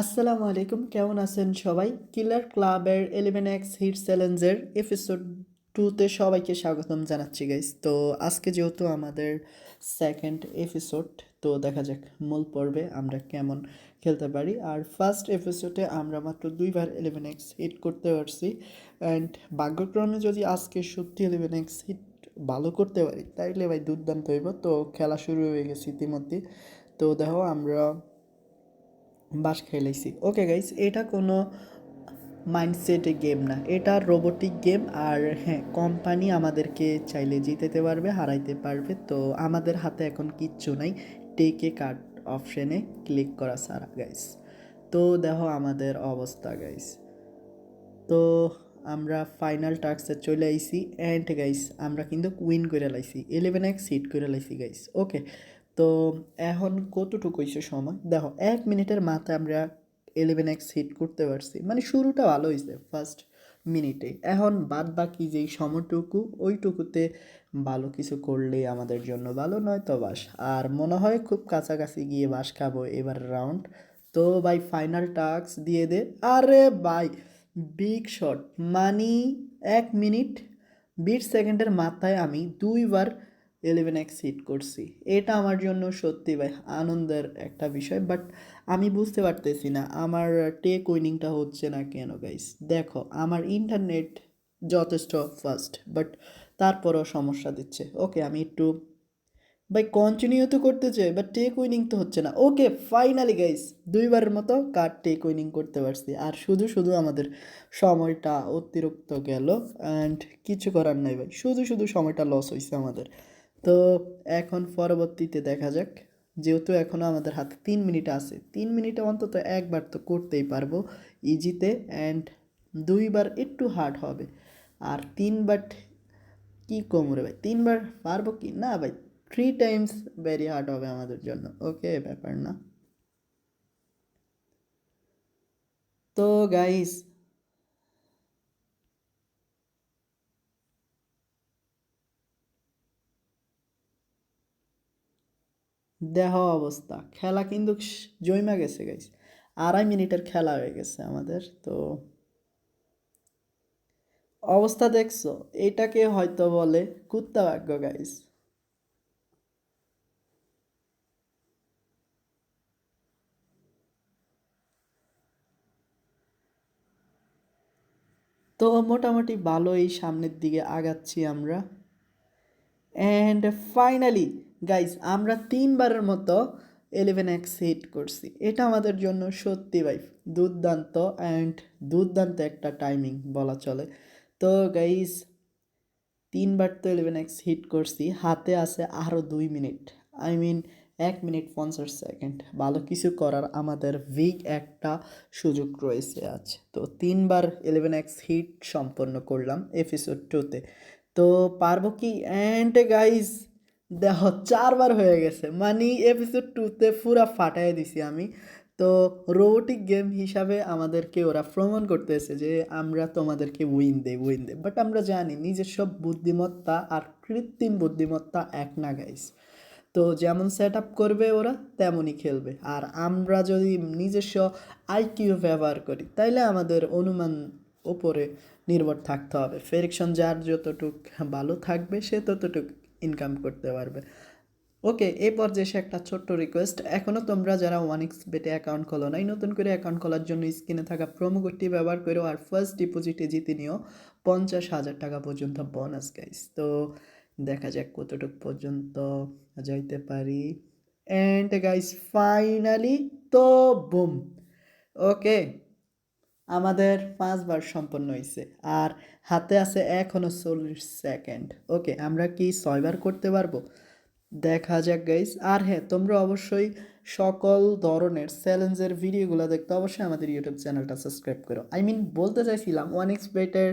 আসসালামু আলাইকুম, কেমন আছেন সবাই? কিলার ক্লাবের ইলেভেন এক্স হিট চ্যালেঞ্জের এপিসোড টুতে সবাইকে স্বাগতম জানাচ্ছি গাইস তো আজকে যেহেতু আমাদের সেকেন্ড এপিসোড তো দেখা যাক মূল পর্বে আমরা কেমন খেলতে পারি। আর ফার্স্ট এপিসোডে আমরা মাত্র দুইবার ইলেভেন এক্স হিট করতে পারছি। অ্যান্ড ভাগ্যক্রমে যদি আজকে সত্যি ইলেভেন এক্স হিট ভালো করতে পারি, তাইলে ভাই দুর্দান্ত হইব। তো খেলা শুরু হয়ে গেছে ইতিমধ্যে। তো দেখো আমরা বাস খেলাইছি ওকে গাইস এটা কোনো মাইন্ডসেটে গেম না। এটা রোবোটিক গেম আর হ্যাঁ কোম্পানি আমাদেরকে চাইলে জিতেতে পারবে, হারাইতে পারবে। তো আমাদের হাতে এখন কিচ্ছু নাই। টেকে কাট অপশানে ক্লিক করা সারা গাইস তো দেখো আমাদের অবস্থা গাইস তো আমরা ফাইনাল টাস্কে চলে আইছি। অ্যান্ড গাইস আমরা কিন্তু উইন করে লাইছি। ইলেভেন এক্স সিট করে লাইছি গাইস ওকে তো এখন কতটুকু হয়েছে সময়? দেখো, এক মিনিটের মাথায় আমরা ইলেভেন এক্স হিট করতে পারছি। মানে শুরুটা ভালো হয়েছে ফার্স্ট মিনিটে এখন বাদ বাকি যেই সময়টুকু, ওইটুকুতে ভালো কিছু করলে আমাদের জন্য ভালো নয় তো বাস। আর মনে হয় খুব কাছাকাছি গিয়ে বাস খাব এবার রাউন্ড তো ভাই ফাইনাল টাস্ক দিয়ে দে। আরে ভাই বিগ শট মানি এক মিনিট, বিশ সেকেন্ডের মাথায় আমি দুইবার ইলেভেন এক্স হিট করছি। এটা আমার জন্য সত্যি ভাই আনন্দের একটা বিষয় বাট আমি বুঝতে পারতেছি না আমার টেক উইনিংটা হচ্ছে না কেন গাইস দেখো, আমার ইন্টারনেট যথেষ্ট ফাস্ট বাট তারপরও সমস্যা দিচ্ছে। ওকে আমি একটু ভাই কন্টিনিউ তো করতে চাই বাট টেক উইনিং তো হচ্ছে না। ওকে ফাইনালি গাইস দুইবারের মতো কার টেক উইনিং করতে পারছি? আর শুধু শুধু আমাদের সময়টা অতিরিক্ত গেল অ্যান্ড কিছু করার নাই ভাই। শুধু শুধু সময়টা লস হয়েছে আমাদের। তো এখন পরবর্তীতে দেখা যাক। যেহেতু এখনও আমাদের হাতে তিন মিনিট আছে, তিন মিনিটে অন্তত একবার তো করতেই পারব ইজিতে অ্যান্ড দুইবার একটু হার্ড হবে। আর তিনবার কি কমরে ভাই, তিনবার পারব কি? না ভাই থ্রি টাইমস ভেরি হার্ড হবে আমাদের জন্য, ওকে ব্যাপার না। তো গাইস দেহ অবস্থা। খেলা কিন্তু জমা গেছে গাইস আড়াই মিনিটের খেলা হয়ে গেছে আমাদের, তো অবস্থা দেখছ? এটাকে হয়তো বলে কুত্তা ভাগ্য গাইস তো মোটামুটি ভালোই সামনের দিকে আগাচ্ছি আমরা। অ্যান্ড ফাইনালি গাইজ আমরা তিনবারের মতো ইলেভেন এক্স হিট করছি। এটা আমাদের জন্য সত্যি ভাই দুর্দান্ত অ্যান্ড দুর্দান্ত একটা টাইমিং বলা চলে। তো গাইজ তিনবার তো ইলেভেন এক্স হিট করছি, হাতে আছে আরও দুই মিনিট আই মিন এক মিনিট পঞ্চাশ সেকেন্ড ভালো কিছু করার আমাদের উইক একটা সুযোগ রয়েছে আজ। তো তিনবার ইলেভেন এক্স হিট সম্পন্ন করলাম এপিসোড টুতে তো। পারব কি? অ্যান্ড গাইজ দেখ চারবার হয়ে গেছে। মানে এপিসোড টুতে পুরা ফাটাই দিছি আমি। তো রোবোটিক গেম হিসাবে আমাদেরকে ওরা প্রমাণ করতেছে যে আমরা তোমাদেরকে উইন দেই উইন দেই। বাট আমরা জানি নিজস্ব বুদ্ধিমত্তা আর কৃত্রিম বুদ্ধিমত্তা এক না গাইস তো যেমন সেট আপ করবে ওরা, তেমনই খেলবে। আর আমরা যদি নিজস্ব আইকিউ ব্যবহার করি, তাইলে আমাদের অনুমান ওপরে নির্ভর থাকতে হবে। ফেরিকশন যার যতটুক ভালো থাকবে, সে ততটুক ইনকাম করতে পারবে। ওকে এই পর্যায়ে এসে একটা ছোট্ট রিকোয়েস্ট এখনও তোমরা যারা ওয়ান এক্স বেটে অ্যাকাউন্ট খোলো নাই, নতুন করে অ্যাকাউন্ট খোলার জন্য স্ক্রিনে থাকা প্রোমো কোডটি ব্যবহার করো আর ফার্স্ট ডিপোজিটে জিতে নিও পঞ্চাশ হাজার টাকা পর্যন্ত বোনাস গাইস তো দেখা যাক কতটুকু পর্যন্ত যাইতে পারি। অ্যান্ড গাইস ফাইনালি তো বুম ওকে আমাদের পাঁচবার সম্পন্ন হয়েছে আর হাতে আছে এখনও চল্লিশ সেকেন্ড। ওকে, আমরা কি ছয়বার করতে পারব? দেখা যাক গাইস আর হ্যাঁ তোমরা অবশ্যই সকল ধরনের চ্যালেঞ্জের ভিডিওগুলো দেখতে অবশ্যই আমাদের ইউটিউব চ্যানেলটা সাবস্ক্রাইব করো। আই মিন বলতে চাইছিলাম ওয়ান এক্সপেটের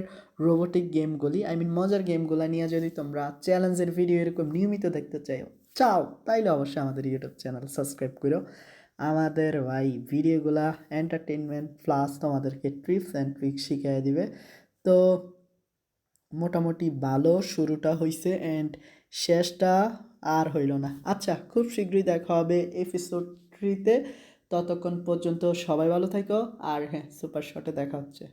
রোবোটিক গেমগুলি আই মিন মজার গেমগুলো নিয়ে যদি তোমরা চ্যালেঞ্জের ভিডিও এরকম নিয়মিত দেখতে চাও চাও, তাইলে অবশ্যই আমাদের ইউটিউব চ্যানেল সাবস্ক্রাইব করো। আমাদের ভাই ভিডিওগুলা এন্টারটেনমেন্ট প্লাস তোমাদেরকে ট্রিপস অ্যান্ড ট্রিক্স শিখিয়ে দিবে। তো মোটামুটি ভালো শুরুটা হয়েছে অ্যান্ড শেষটা আর হইল না। আচ্ছা খুব শীঘ্রই দেখা হবে এপিসোড থ্রিতে ততক্ষণ পর্যন্ত সবাই ভালো থাকো। আর হ্যাঁ সুপার শটে দেখা হচ্ছে।